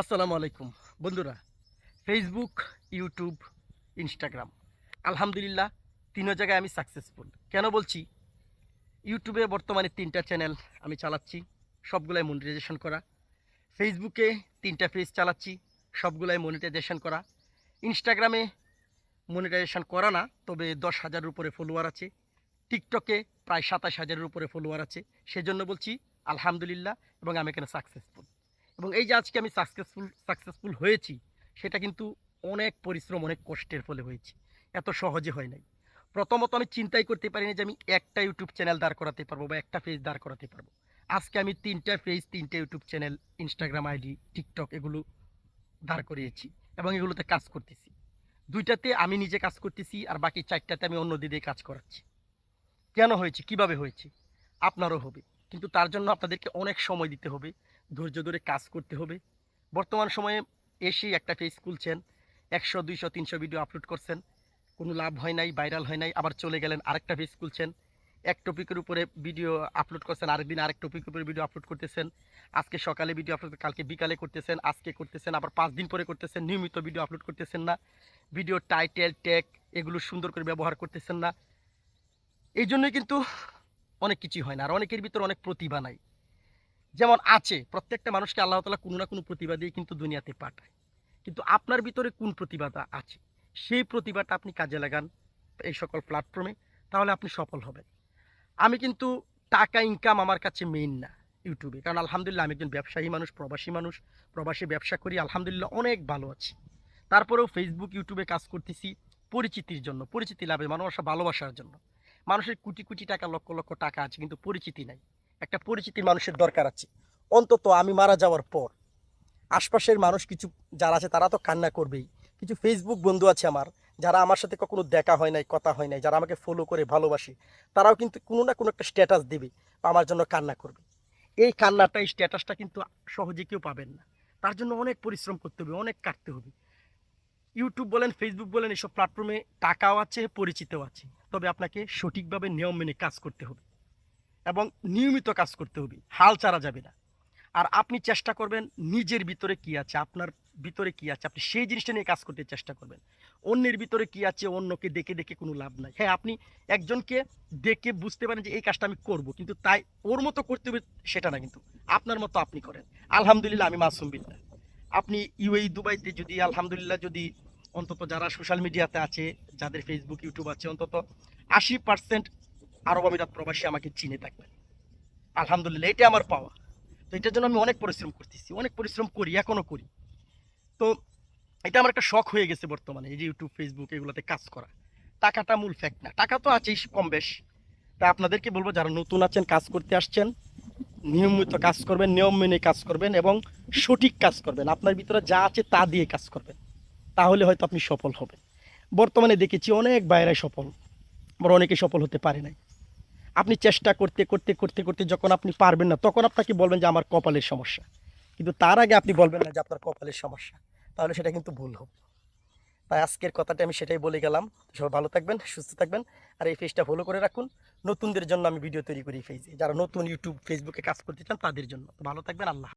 আসসালামু আলাইকুম। বন্ধুরা ফেসবুক ইউটিউব ইনস্টাগ্রাম আলহামদুলিল্লাহ তিনও জায়গায় আমি সাকসেসফুল কেন বলছি? ইউটিউবে বর্তমানে তিনটা চ্যানেল আমি চালাচ্ছি, সবগুলাই মনিটাইজেশন করা। ফেসবুকে তিনটা পেজ চালাচ্ছি, সবগুলাই মনিটাইজেশন করা। ইনস্টাগ্রামে মনিটাইজেশন করা না, তবে দশ হাজারের উপরে ফলোয়ার আছে। টিকটকে প্রায় সাতাশ হাজারের উপরে ফলোয়ার আছে। সেজন্য বলছি, আলহামদুলিল্লাহ এবং আমি এখানে সাকসেসফুল এবং এই যে আজকে আমি সাকসেসফুল সাকসেসফুল হয়েছি, সেটা কিন্তু অনেক পরিশ্রম, অনেক কষ্টের ফলে হয়েছে। এত সহজে হয় নাই। প্রথমত আমি চিন্তাই করতে পারিনি যে আমি একটা ইউটিউব চ্যানেল দাঁড় করাতে পারব বা একটা পেজ দাঁড় করাতে পারব। আজকে আমি তিনটা পেজ তিনটা YouTube channel Instagram ID TikTok এগুলো দাঁড় করিয়েছি এবং এগুলোতে কাজ করতেছি। দুইটাতে আমি নিজে কাজ করতেছি আর বাকি চারটাতে আমি অন্য দিদি কাজ করাচ্ছি। কেন হয়েছে? কীভাবে হয়েছে? আপনারও হবে। কিন্তু তার জন্য আপনাদেরকে অনেক সময় দিতে হবে। ধৈর্য ধরে কাজ করতে হবে। বর্তমান সময়ে এসেই একটা পেজ খুলছেন, একশো, দুইশো, তিনশো ভিডিও আপলোড করছেন। কোনো লাভ হয় নাই ভাইরাল হয় নাই, আবার চলে গেলেন, আরেকটা পেজ খুলছেন। এক টপিকের উপরে ভিডিও আপলোড করছেন, আরেকদিন আরেক টপিকের উপরে ভিডিও আপলোড করতেছেন। আজকে সকালে ভিডিও আপলোড কালকে বিকালে করতেছেন, আজকে করতেছেন, আবার পাঁচ দিন পরে করতেছেন, নিয়মিত ভিডিও আপলোড করতেছেন না। ভিডিও টাইটেল ট্যাগ এগুলো সুন্দর করে ব্যবহার করতেছেন না। এই জন্যই কিন্তু অনেক কিছুই হয় না, আর অনেকের ভিতরে অনেক প্রতিভা নাই। যেমন আছে, প্রত্যেকটা মানুষকে আল্লাহ তালা কোনো না কোনো প্রতিভা দিয়ে কিন্তু দুনিয়াতে পাঠায়। কিন্তু আপনার ভিতরে কোন প্রতিভাটা আছে? সেই প্রতিভাটা আপনি কাজে লাগান এই সকল প্ল্যাটফর্মে তাহলে আপনি সফল হবেন। আমি কিন্তু টাকা ইনকাম আমার কাছে মেইন না ইউটিউবে। কারণ আলহামদুলিল্লাহ আমি একজন ব্যবসায়ী মানুষ, প্রবাসী মানুষ, প্রবাসী ব্যবসা করি, আলহামদুলিল্লাহ অনেক ভালো আছি। তারপরেও ফেসবুক ইউটিউবে কাজ করতেছি পরিচিতির জন্য, পরিচিতি লাভে মানুষ ভালোবাসার জন্য। মানুষের কোটি কোটি টাকা, লক্ষ লক্ষ টাকা আছে, কিন্তু পরিচিতি নাই। একটা পরিচিতি মানুষের দরকার আছে। অন্তত আমি মারা যাওয়ার পর। আশপাশের মানুষ কিছু যারা আছে তারা তো কান্না করবেই। কিছু ফেসবুক বন্ধু আছে আমার, যারা আমার সাথে কখনো দেখা হয় নাই, কথা হয় নাই, যারা আমাকে ফলো করে ভালোবাসে, তারাও কিন্তু কোনো না কোনো একটা স্ট্যাটাস দেবে আমার জন্য কান্না করবে। এই কান্নাটা, এই স্ট্যাটাসটা কিন্তু সহজে কেউ পাবেন না। তার জন্য অনেক পরিশ্রম করতে হবে, অনেক কাটতে হবে। ইউটিউব বলেন ফেসবুক বলেন, এসব প্ল্যাটফর্মে টাকাও আছে, পরিচিতও আছে। তবে আপনাকে সঠিকভাবে নিয়ম মেনে কাজ করতে হবে। এবং নিয়মিত কাজ করতে হবে, হাল ছাড়া যাবে না। আর আপনি চেষ্টা করবেন নিজের ভিতরে কি আছে, আপনার ভিতরে কি আছে, আপনি সেই জিনিসটা নিয়ে কাজ করতে চেষ্টা করবেন। অন্যের ভিতরে কি আছে, অন্যকে দেখে দেখে কোনো লাভ নাই। হ্যাঁ আপনি একজনকে দেখে বুঝতে পারেন যে এই কাজটা আমি করব, কিন্তু তাই ওর মতো করতে হবে সেটা না কিন্তু। আপনার মতো আপনি করেন। আলহামদুলিল্লাহ, আমি মাসুম বিল্লাহ আপনি ইউএই, দুবাইতে যদি, আলহামদুলিল্লাহ, যদি অন্তত যারা সোশ্যাল মিডিয়াতে আছে, যাদের ফেসবুক ইউটিউব আছে, অন্তত আশি পার্সেন্ট আরব আমিরাত প্রবাসী আমাকে চিনে থাকবেন। আলহামদুলিল্লাহ এটা আমার পাওয়া। তো এটার জন্য আমি অনেক পরিশ্রম করতেছি, অনেক পরিশ্রম করি এখনও করি। তো এটা আমার একটা শখ হয়ে গেছে বর্তমানে, এই যে ইউটিউব ফেসবুক এগুলোতে কাজ করা। টাকাটা মূল ফ্যাক্ট না, টাকা তো আছেই কম বেশ। তা আপনাদেরকে বলব, যারা নতুন আছেন, কাজ করতে আসছেন, নিয়মিত কাজ করবেন, নিয়ম মেনে কাজ করবেন এবং সঠিক কাজ করবেন। আপনার ভিতরে যা আছে তা দিয়ে কাজ করবেন। তাহলে হয়তো আপনি সফল হবেন। বর্তমানে দেখেছি অনেক বাইরে সফল, আবার অনেকে সফল হতে পারে নাই। আপনি চেষ্টা করতে করতে করতে করতে যখন আপনি পারবেন না, তখন আপনাকে বলবেন যে আমার কপালের সমস্যা। কিন্তু তার আগে আপনি বলবেন না যে আপনার কপালের সমস্যা। তাহলে সেটা কিন্তু ভুল হবে। তাই আজকের কথাটা আমি সেটাই বলে গেলাম। সবাই ভালো থাকবেন, সুস্থ থাকবেন। আর এই পেজটা ফলো করে রাখুন। নতুনদের জন্য আমি ভিডিও তৈরি করি এই পেজে। যারা নতুন ইউটিউব ফেসবুকে কাজ করতে চান, তাদের জন্য। ভালো থাকবেন, আল্লাহ